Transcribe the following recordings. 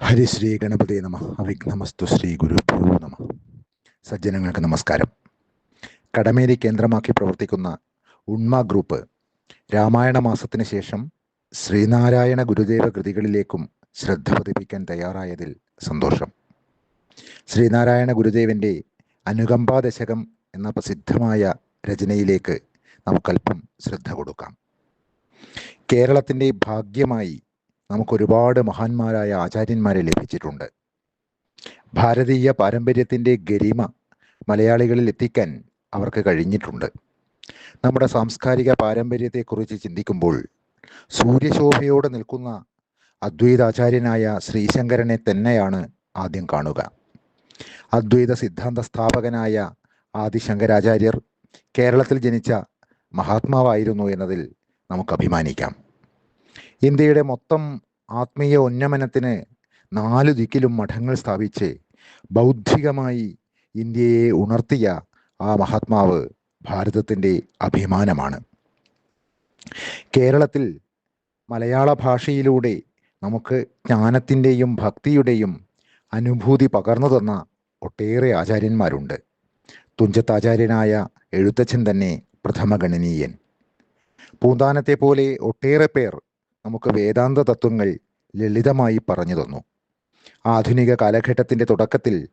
ഹരിശ്രീ ഗണപതി നമ. അവിഘ്നമസ്തു ശ്രീ ഗുരുഭ്യോ നമ. സജ്ജനങ്ങൾക്ക് നമസ്കാരം. കടമേരി കേന്ദ്രമാക്കി പ്രവർത്തിക്കുന്ന ഉണ്മ ഗ്രൂപ്പ് രാമായണ മാസത്തിന് ശേഷം ശ്രീനാരായണ ഗുരുദേവ കൃതികളിലേക്കും ശ്രദ്ധ പതിപ്പിക്കാൻ തയ്യാറായതിൽ സന്തോഷം. ശ്രീനാരായണ ഗുരുദേവന്റെ അനുകമ്പാ ദശകം എന്ന പ്രസിദ്ധമായ രചനയിലേക്ക് നമുക്കല്പം ശ്രദ്ധ കൊടുക്കാം. കേരളത്തിന്റെ ഭാഗ്യമായി നമുക്കൊരുപാട് മഹാന്മാരായ ആചാര്യന്മാരെ ലഭിച്ചിട്ടുണ്ട്. ഭാരതീയ പാരമ്പര്യത്തിന്റെ ഗരിമ മലയാളികളിൽ എത്തിക്കാൻ അവർക്ക് കഴിഞ്ഞിട്ടുണ്ട്. നമ്മുടെ സാംസ്കാരിക പാരമ്പര്യത്തെക്കുറിച്ച് ചിന്തിക്കുമ്പോൾ സൂര്യശോഭയോടെ നിൽക്കുന്ന അദ്വൈതാചാര്യനായ ശ്രീശങ്കരനെ തന്നെയാണ് ആദ്യം കാണുക. അദ്വൈത സിദ്ധാന്ത സ്ഥാപകനായ ആദിശങ്കരാചാര്യർ കേരളത്തിൽ ജനിച്ച മഹാത്മാവായിരുന്നു എന്നതിൽ നമുക്ക് അഭിമാനിക്കാം. ഇന്ത്യയുടെ മൊത്തം ആത്മീയ ഉന്നമനത്തിന് നാലു ദിക്കിലും മഠങ്ങൾ സ്ഥാപിച്ച് ബൗദ്ധികമായി ഇന്ത്യയെ ഉണർത്തിയ ആ മഹാത്മാവ് ഭാരതത്തിന്റെ അഭിമാനമാണ്. കേരളത്തിൽ മലയാള ഭാഷയിലൂടെ നമുക്ക് ജ്ഞാനത്തിന്റെയും ഭക്തിയുടെയും അനുഭൂതി പകർന്നു തന്ന ഒട്ടേറെ ആചാര്യന്മാരുണ്ട്. തുഞ്ചത്താചാര്യനായ എഴുത്തച്ഛൻ തന്നെ പ്രഥമ പ്രഥമഗണനീയൻ. പൂന്താനത്തെ പോലെ ഒട്ടേറെ പേർ നമുക്ക് വേദാന്ത തത്വങ്ങൾ ലളിതമായി പറഞ്ഞു തന്നു. ആധുനിക കാലഘട്ടത്തിന്റെ തുടക്കത്തിൽ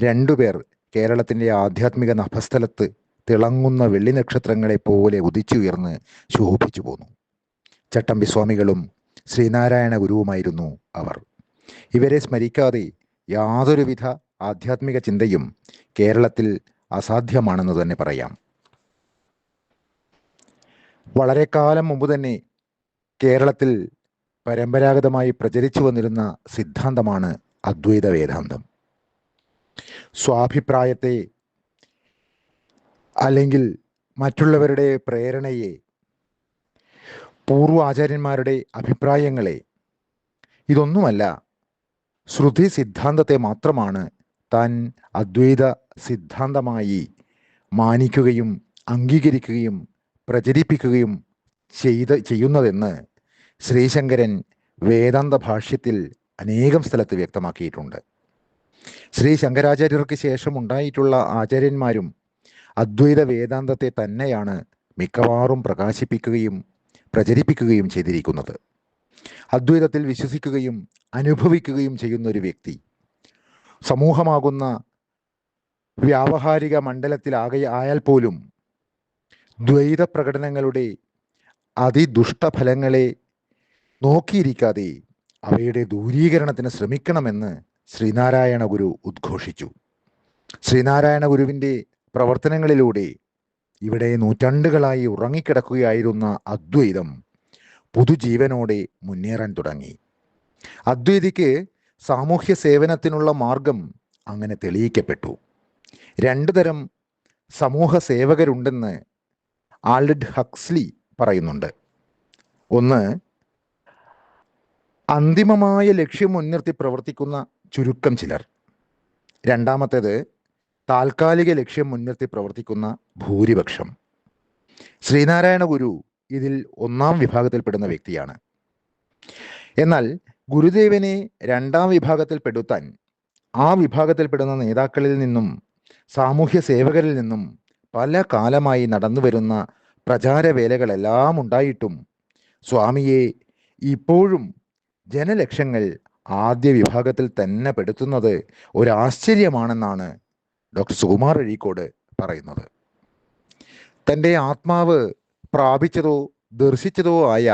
രണ്ടുപേർ കേരളത്തിന്റെ ആധ്യാത്മിക നഭസ്ഥലത്ത് തിളങ്ങുന്ന വെള്ളി നക്ഷത്രങ്ങളെ പോലെ ഉദിച്ചുയർന്ന് ശോഭിച്ചു പോന്നു. ചട്ടമ്പി സ്വാമികളും ശ്രീനാരായണ ഗുരുവുമായിരുന്നു അവർ. ഇവരെ സ്മരിക്കാതെ യാതൊരുവിധ ആധ്യാത്മിക ചിന്തയും കേരളത്തിൽ അസാധ്യമാണെന്ന് തന്നെ പറയാം. വളരെ കാലം മുമ്പ് തന്നെ കേരളത്തിൽ പരമ്പരാഗതമായി പ്രചരിച്ചു വന്നിരുന്ന സിദ്ധാന്തമാണ് അദ്വൈത വേദാന്തം. സ്വാഭിപ്രായത്തെ അല്ലെങ്കിൽ മറ്റുള്ളവരുടെ പ്രേരണയെ പൂർവ ആചാര്യന്മാരുടെ അഭിപ്രായങ്ങളെ ഇതൊന്നുമല്ല ശ്രുതി സിദ്ധാന്തത്തെ മാത്രമാണ് താൻ അദ്വൈത സിദ്ധാന്തമായി മാനിക്കുകയും അംഗീകരിക്കുകയും പ്രചരിപ്പിക്കുകയും ചെയ്ത് ചെയ്യുന്നതെന്ന് ശ്രീശങ്കരൻ വേദാന്ത ഭാഷ്യത്തിൽ അനേകം സ്ഥലത്ത് വ്യക്തമാക്കിയിട്ടുണ്ട്. ശ്രീ ശങ്കരാചാര്യർക്ക് ശേഷം ഉണ്ടായിട്ടുള്ള ആചാര്യന്മാരും അദ്വൈത വേദാന്തത്തെ തന്നെയാണ് മിക്കവാറും പ്രകാശിപ്പിക്കുകയും പ്രചരിപ്പിക്കുകയും ചെയ്തിരിക്കുന്നത്. അദ്വൈതത്തിൽ വിശ്വസിക്കുകയും അനുഭവിക്കുകയും ചെയ്യുന്ന ഒരു വ്യക്തി. സമൂഹമാകുന്ന വ്യാവഹാരിക മണ്ഡലത്തിലാകെ ആയാൽ പോലും ദ്വൈത പ്രകടനങ്ങളുടെ അതിദുഷ്ടഫലങ്ങളെ നോക്കിയിരിക്കാതെ അവയുടെ ദൂരീകരണത്തിന് ശ്രമിക്കണമെന്ന് ശ്രീനാരായണ ഗുരു ഉദ്ഘോഷിച്ചു. ശ്രീനാരായണ ഗുരുവിന്റെ പ്രവർത്തനങ്ങളിലൂടെ ഇവിടെ നൂറ്റാണ്ടുകളായി ഉറങ്ങിക്കിടക്കുകയായിരുന്ന അദ്വൈതം പുതുജീവനോടെ മുന്നേറാൻ തുടങ്ങി. അദ്വൈതിക്ക് സാമൂഹ്യ സേവനത്തിനുള്ള മാർഗം അങ്ങനെ തെളിയിക്കപ്പെട്ടു. രണ്ടു തരം സമൂഹ സേവകരുണ്ടെന്ന് ആൽഡ് ഹക്സ്ലി പറയുന്നുണ്ട്. ഒന്ന് അന്തിമമായ ലക്ഷ്യം മുൻനിർത്തി പ്രവർത്തിക്കുന്ന ചുരുക്കം ചിലർ. രണ്ടാമത്തേത് താൽക്കാലിക ലക്ഷ്യം മുൻനിർത്തി പ്രവർത്തിക്കുന്ന ഭൂരിപക്ഷം. ശ്രീനാരായണ ഗുരു ഇതിൽ ഒന്നാം വിഭാഗത്തിൽപ്പെടുന്ന വ്യക്തിയാണ്. എന്നാൽ ഗുരുദേവനെ രണ്ടാം വിഭാഗത്തിൽ പെടുത്താൻ ആ വിഭാഗത്തിൽപ്പെടുന്ന നേതാക്കളിൽ നിന്നും സാമൂഹ്യ സേവകരിൽ നിന്നും പല കാലമായി നടന്നു വരുന്ന പ്രചാരവേലകളെല്ലാം ഉണ്ടായിട്ടും സ്വാമിയെ ഇപ്പോഴും ജനലക്ഷങ്ങൾ ആദ്യ വിഭാഗത്തിൽ തന്നെ പെടുത്തുന്നത് ഒരാശ്ചര്യമാണെന്നാണ് ഡോക്ടർ സുകുമാർ അഴീക്കോട് പറയുന്നത്. തന്റെ ആത്മാവ് പ്രാപിച്ചതോ ദർശിച്ചതോ ആയ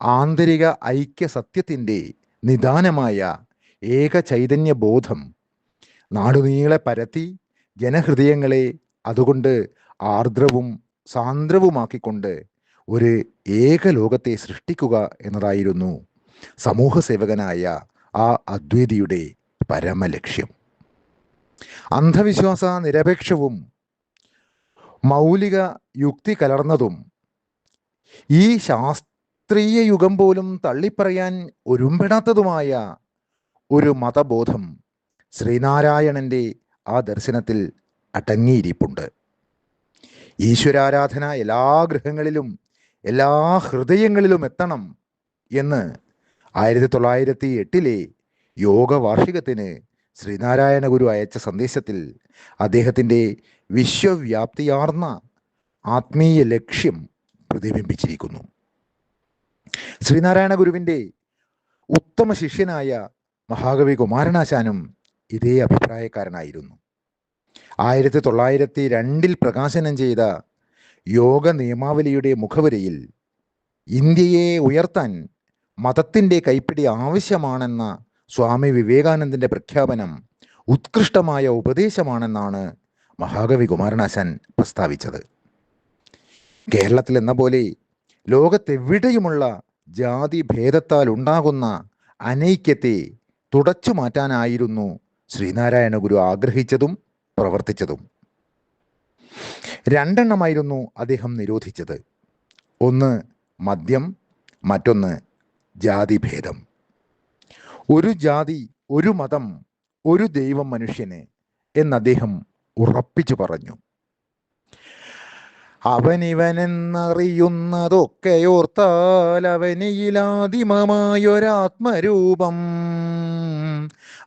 ആന്തരിക ഐക്യ സത്യത്തിന്റെ നിദാനമായ ഏക ചൈതന്യ ബോധം നാടുനീളെ പരത്തി ജനഹൃദയങ്ങളെ അതുകൊണ്ട് ആർദ്രവും സാന്ദ്രവുമാക്കിക്കൊണ്ട് ഒരു ഏക ലോകത്തെ സൃഷ്ടിക്കുക എന്നതായിരുന്നു സമൂഹ സേവകനായ ആ അദ്വൈതിയുടെ പരമലക്ഷ്യം. അന്ധവിശ്വാസ നിരപേക്ഷവും മൗലിക യുക്തി കലർന്നതും ഈ ശാസ്ത്രീയ യുഗം പോലും തള്ളിപ്പറയാൻ ഒരുമ്പെടാത്തതുമായ ഒരു മതബോധം ശ്രീനാരായണന്റെ ആ ദർശനത്തിൽ അടങ്ങിയിരിപ്പുണ്ട്. ഈശ്വരാരാധന എല്ലാ ഗൃഹങ്ങളിലും എല്ലാ ഹൃദയങ്ങളിലും എത്തണം എന്ന് ആയിരത്തി തൊള്ളായിരത്തി എട്ടിലെ യോഗ വാർഷികത്തിന് ശ്രീനാരായണ ഗുരു അയച്ച സന്ദേശത്തിൽ അദ്ദേഹത്തിന്റെ വിശ്വവ്യാപ്തിയാർന്ന ആത്മീയ ലക്ഷ്യം പ്രതിബിംബിച്ചിരിക്കുന്നു. ശ്രീനാരായണ ഗുരുവിന്റെ ഉത്തമ ശിഷ്യനായ മഹാകവി കുമാരനാശാനും ഇതേ അഭിപ്രായക്കാരനായിരുന്നു. ആയിരത്തി തൊള്ളായിരത്തി രണ്ടിൽ പ്രകാശനം ചെയ്ത യോഗ നിയമാവലിയുടെ മുഖവരയിൽ ഇന്ത്യയെ ഉയർത്താൻ മതത്തിന്റെ കൈപ്പിടി ആവശ്യമാണെന്ന സ്വാമി വിവേകാനന്ദന്റെ പ്രഖ്യാപനം ഉത്കൃഷ്ടമായ ഉപദേശമാണെന്നാണ് മഹാകവി കുമാരനാശാൻ പ്രസ്താവിച്ചത്. കേരളത്തിൽ എന്ന പോലെ ലോകത്തെവിടെയുമുള്ള ജാതി ഭേദത്താൽ ഉണ്ടാകുന്ന അനൈക്യത്തെ തുടച്ചു മാറ്റാനായിരുന്നു ശ്രീനാരായണ ഗുരു ആഗ്രഹിച്ചതും പ്രവർത്തിച്ചതും. രണ്ടെണ്ണമായിരുന്നു അദ്ദേഹം നിരോധിച്ചത്. ഒന്ന് മദ്യം മറ്റൊന്ന് ജാതിഭേദം. ഒരു ജാതി ഒരു മതം ഒരു ദൈവം മനുഷ്യന് എന്ന് അദ്ദേഹം ഉറപ്പിച്ചു പറഞ്ഞു. അവനിവനെന്നറിയുന്നതൊക്കെയോർത്താൽ അവനിയിലാദിമമായൊരാത്മരൂപം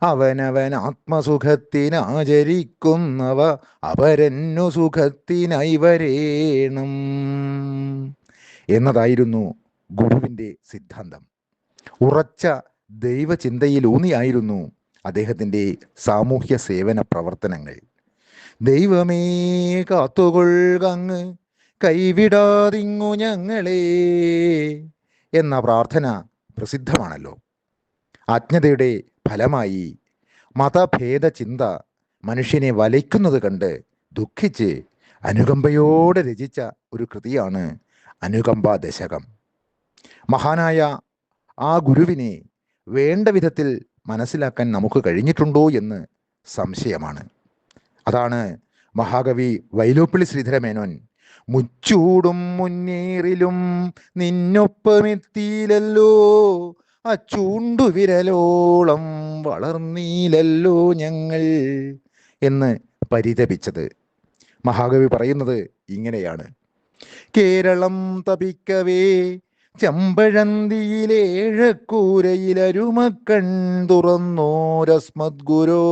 അവനവൻ ആത്മസുഖത്തിനാചരിക്കുന്നവ അപരന്നു സുഖത്തിനായി വരേണം. എന്നതായിരുന്നു ഗുരുവിന്റെ സിദ്ധാന്തം. ഉറച്ച ദൈവചിന്തയിലൂന്നിയായിരുന്നു അദ്ദേഹത്തിന്റെ സാമൂഹ്യ സേവന പ്രവർത്തനങ്ങൾ. ദൈവമേ കാത്തുകൊള്ളങ്ങ് കൈവിടാതിങ്ങു ഞങ്ങളെ എന്ന പ്രാർത്ഥന പ്രസിദ്ധമാണല്ലോ. അജ്ഞതയുടെ ഫലമായി മതഭേദ ചിന്ത മനുഷ്യനെ വലയ്ക്കുന്നത് കണ്ട് ദുഃഖിച്ച് അനുകമ്പയോടെ രചിച്ച ഒരു കൃതിയാണ് അനുകമ്പ ദശകം മഹാനായ ആ ഗുരുവിനെ വേണ്ട വിധത്തിൽ മനസ്സിലാക്കാൻ നമുക്ക് കഴിഞ്ഞിട്ടുണ്ടോ എന്ന് സംശയമാണ്. അതാണ് മഹാകവി വൈലോപ്പിള്ളി ശ്രീധരമേനോൻ മുച്ചൂടും മുന്നേറിലും നിന്നൊപ്പമെത്തിയില്ലല്ലോ അച്ചൂണ്ടു വിരലോളം വളർന്നീലല്ലോ ഞങ്ങൾ എന്ന് പരിതപിച്ചത്. മഹാകവി പറയുന്നത് ഇങ്ങനെയാണ് കേരളം തപിക്കവേ ചമ്പഴന്തിയിലേഴക്കൂരയിലരുമക്കൺ തുറന്നോരസ്മത് ഗുരോ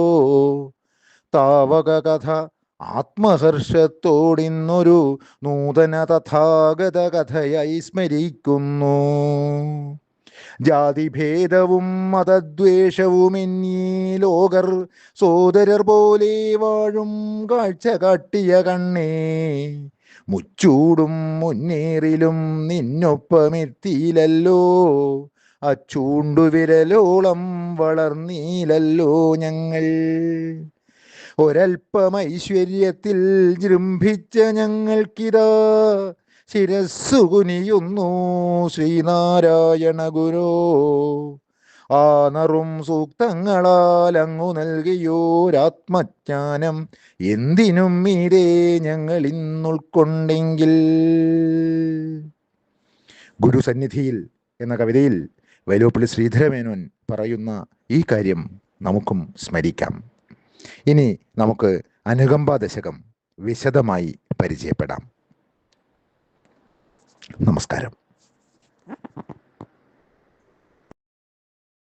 താവക കഥ ആത്മഹർഷത്തോടിന്നൊരു നൂതന തഥാഗത കഥയായി സ്മരിക്കുന്നു. ജാതിഭേദവും മതദ്വേഷവും എന്നീ ലോകർ സോദരർ പോലെ വാഴും കാഴ്ച കാട്ടിയ കണ്ണേ. മുച്ചൂടും മുന്നേറിലും നിന്നൊപ്പമെത്തിയില്ലല്ലോ. അച്ചൂണ്ടുവിരലോളം വളർന്നീലല്ലോ ഞങ്ങൾ. ഒരൽപ്പം ഐശ്വര്യത്തിൽ ജൃംഭിച്ച ഞങ്ങൾക്കിതാ ശിരസ്സുകുനിയുന്നു ശ്രീനാരായണ ഗുരോ. ആ നറും സൂക്തങ്ങളാൽ അങ്ങു നൽകിയോരാത്മജ്ഞാനം. എന്തിനും മീരേ ഞങ്ങൾ ഇന്നുൾക്കൊണ്ടെങ്കിൽ ഗുരുസന്നിധിയിൽ എന്ന കവിതയിൽ വൈലോപ്പിള്ളി ശ്രീധരമേനോൻ പറയുന്ന ഈ കാര്യം നമുക്കും സ്മരിക്കാം. ഇനി നമുക്ക് അനുകമ്പ ദശകം വിശദമായി പരിചയപ്പെടാം. നമസ്കാരം.